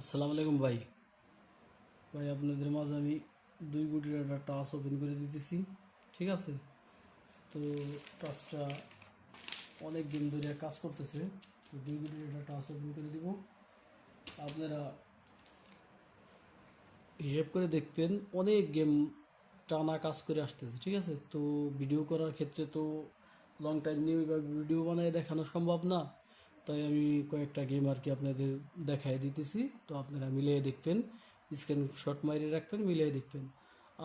আসসালামু আলাইকুম ভাই। ভাই, আপনাদের মাঝে আমি দুই গুটির একটা টাচ ওপেন করে দিতেছি, ঠিক আছে? তো টাচটা অনেক দিন ধরে কাজ করতেছে, তো দুই গুটির একটা টাচ ওপেন করে দিব। আপনারা হিসেব করে দেখবেন, অনেক গেম টানা কাজ করে আসতেছে, ঠিক আছে? তো ভিডিও করার ক্ষেত্রে তো লং টাইম নিয়ে ভিডিও বানায় দেখানো সম্ভব না। তাই আমি কয়েকটা গেম আর কি আপনাদের দেখাই দিতেছি। তো আপনারা মিলিয়ে দেখবেন স্ক্রিন শট মারিয়ে রাখবেন, মিলিয়ে দেখবেন।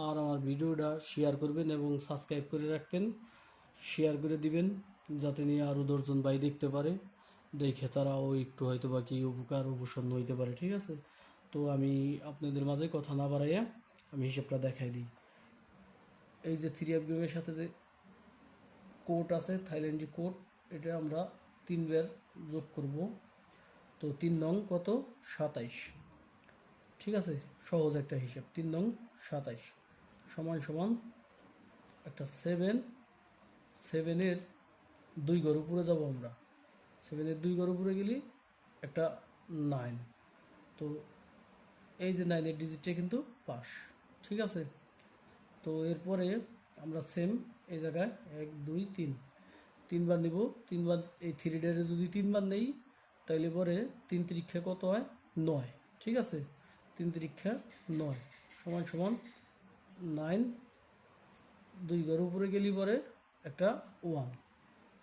আর আমার ভিডিওটা শেয়ার করবেন এবং সাবস্ক্রাইব করে রাখবেন। শেয়ার করে দিবেন, যাতে নিয়ে আরও দশজন ভাই দেখতে পারে। দেখে তারাও একটু হয়তো বা কি উপকার উপসন্ন হইতে পারে, ঠিক আছে? তো আমি আপনাদের মাঝে কথা না বাড়াইয়া আমি হিসেবটা দেখাই দিই। এই যে থ্রি এফ গেমের সাথে যে কোট আছে থাইল্যান্ডি কোট এটা আমরা তিনবার যোগ করব। তো তিন নং কত? সাতাইশ। ঠিক আছে? সহজ একটা হিসাব। তিন নং সাতাইশ। সমান সমান একটা সেভেন সেভেনের দুই ঘর উপরে যাব আমরা। সেভেনের দুই ঘর উপরে গেলি একটা নাইন তো এই যে নাইনের ডিজিটটা কিন্তু পাস ঠিক আছে? তো এরপরে আমরা সেম এই জায়গায় এক, দুই, তিন। তিনবার নিব, তিনবার এই থ্রি ডেরে যদি তিনবার নেই, তাইলে পরে তিন তিরিক্ষা কত হয়? নয়। ঠিক আছে? তিন তিরিক্ষা নয়। সমান সমান নাইন দুই ঘর উপরে গেলি পরে একটা ওয়ান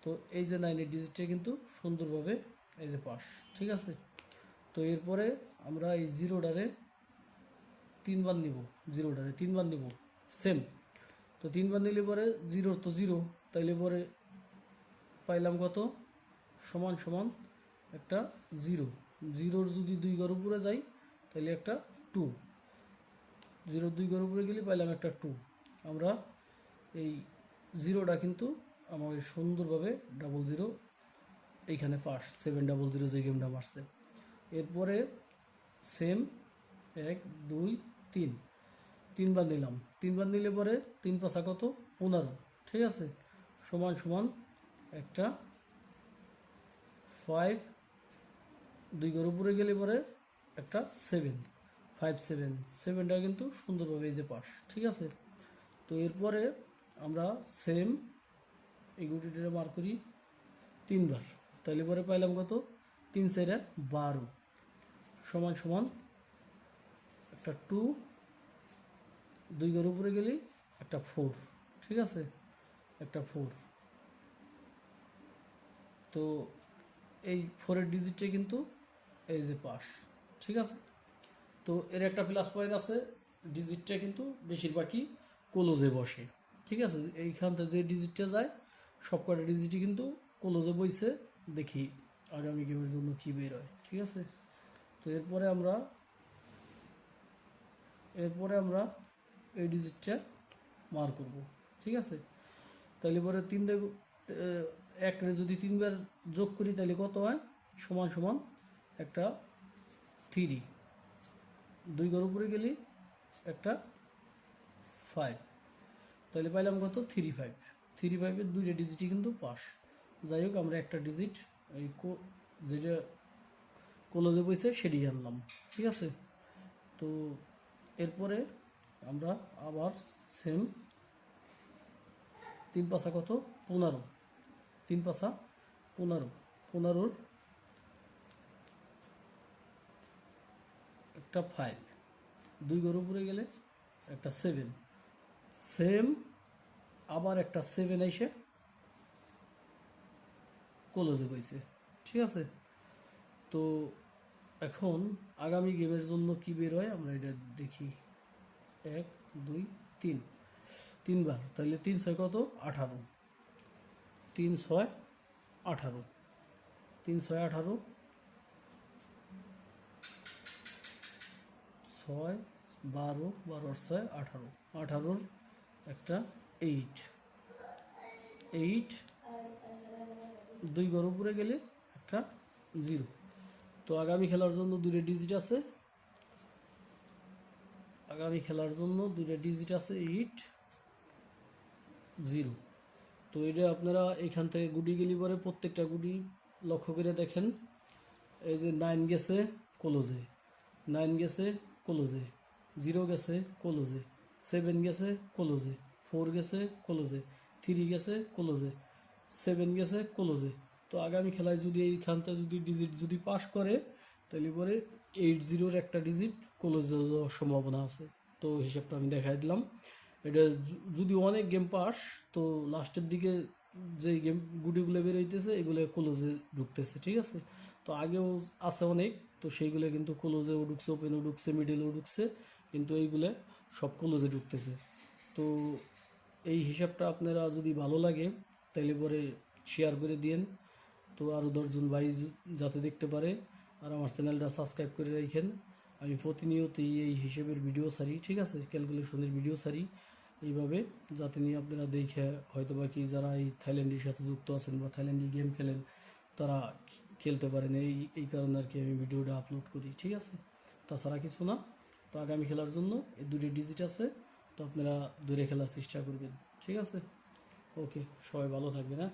তো এই যে নাইনের ডিজিটটা কিন্তু সুন্দরভাবে এই যে পাস। ঠিক আছে? তো এরপরে আমরা এই জিরো জিরোডারে তিনবার নিব। জিরোডারে তিনবার নিব। সেম তো তিনবার নিলে পরে জিরোর তো জিরো তাইলে পরে পাইলাম কত? সমান সমান একটা জিরো। জিরোর যদি দুই ঘর উপরে যাই তাহলে একটা টু জিরোর দুই ঘর উপরে গেলে পাইলাম একটা টু আমরা এই জিরোটা কিন্তু আমাদের সুন্দরভাবে ডাবল জিরো এইখানে ফার্স্ট সেভেন ডাবল জিরো যে গেমটা মারছে। এরপরে সেম এক, দুই, তিন। তিনবার নিলাম। তিনবার নিলে পরে তিন পাশা কত? পনেরো। ঠিক আছে? সমান সমান একটা ফাইভ দুই ঘর উপরে গেলে পরে একটা সেভেন ফাইভ সেভেন সেভেনটা কিন্তু সুন্দরভাবে এই যে পাস, ঠিক আছে? তো এরপরে আমরা সেম এই গুটিটা মার করি তিনবার তাহলে পরে পাইলাম কত? তিন সাইডে বারো, সমান সমান একটা টু দুই ঘর উপরে গেলেই একটা ফোর ঠিক আছে? একটা ফোর তো এই ফোরের ডিজিটটা কিন্তু এই যে পাস ঠিক আছে? তো এর একটা প্লাস পয়েন্ট আছে ডিজিটটা কিন্তু বেশিরভাগই ক্লোজে বসে, ঠিক আছে? এইখান থেকে যে ডিজিটটা যায় সব কটা ডিজিটই কিন্তু ক্লোজে বইছে, দেখি আগামী গেমের জন্য কী বের হয়, ঠিক আছে? তো এরপরে আমরা এরপরে আমরা এই ডিজিটটা মার করব, ঠিক আছে? তাহলে পরে তিন একরে যদি তিনবার যোগ করি তাহলে কত হয়? সমান সমান একটা থ্রি দুই ঘর উপরে গেলি একটা ফাইভ তাহলে পাইলাম কত? থ্রি ফাইভ থ্রি ফাইভের দুইটা ডিজিটই কিন্তু পাস যাই হোক, আমরা একটা ডিজিট এই যেটা কলেজে বসে সেটি আনলাম ঠিক আছে? তো এরপরে আমরা আবার সেম তিন পাশা কত? পনেরো। তিন পাশা পনেরো, পনেরোর একটা ফাইভ দুই ঘর উপরে গেলে একটা সেভেন সেম আবার একটা সেভেন এসে কলেজে গেছে ঠিক আছে? তো এখন আগামী গেমের জন্য কি বের হয় আমরা এটা দেখি। এক, দুই, তিন। তিনবার। তাহলে তিন ছয় কত? আঠারো। তিন ছয় আঠারো। তিন ছয় আঠারো। ছয় বারো বারোর ছয় আঠারো। আঠারোর একটা এইট এইট দুই ঘর উপরে গেলে একটা জিরো তো আগামী খেলার জন্য দুইটা ডিজিট আছে। আগামী খেলার জন্য দুইটা ডিজিট আছে এইট জিরো তো এটা আপনারা এখান থেকে গুটি গেলি পরে প্রত্যেকটা গুটি লক্ষ্য করে দেখেন। এই যে নাইন গেছে ক্লোজে নাইন গেছে ক্লোজে জিরো গেছে ক্লোজে সেভেন গেছে ক্লোজে ফোর গেছে ক্লোজে থ্রি গেছে ক্লোজে সেভেন গেছে ক্লোজে তো আগামী খেলায় যদি এইখানটা যদি ডিজিট যদি পাস করে, তাহলে পরে এইট জিরোর একটা ডিজিট ক্লোজে যাওয়ার সম্ভাবনা আছে। তো হিসাবটা আমি দেখাই দিলাম। এটা যদি অনেক গেম পাস তো লাস্টের দিকে যে গেম গুটিগুলো বেরোইতেছে, এগুলো ক্লোজে ঢুকতেছে, ঠিক আছে? তো আগেও আছে অনেক, তো সেইগুলো কিন্তু ক্লোজেও ঢুকছে ওপেনও ঢুকছে মিডিলও ঢুকছে, কিন্তু এইগুলো সব ক্লোজে ঢুকতেছে। তো এই হিসাবটা আপনারা যদি ভালো লাগে তাহলে পরে শেয়ার করে দিয়েন। তো আরও দশজন ভাই যাতে দেখতে পারে, আর আমার চ্যানেলটা সাবস্ক্রাইব করে রাখেন আমি প্রতিনিয়তই এই হিসেবের ভিডিও সারি ঠিক আছে? ক্যালকুলেশনের ভিডিও সারি এইভাবে যাতে নিয়ে আপনারা দেখে হয়তো বা কি যারা এই থাইল্যান্ডের সাথে যুক্ত আছেন বা থাইল্যান্ডি গেম খেলেন, তারা খেলতে পারেন। এই এই কারণে আর কি আমি ভিডিওটা আপলোড করি, ঠিক আছে? তাছাড়া কিছু না। তো আগামী খেলার জন্য এই দুটি ডিজিট আছে, তো আপনারা দূরে খেলার চেষ্টা করবেন, ঠিক আছে? ওকে সবাই ভালো থাকবেন হ্যাঁ?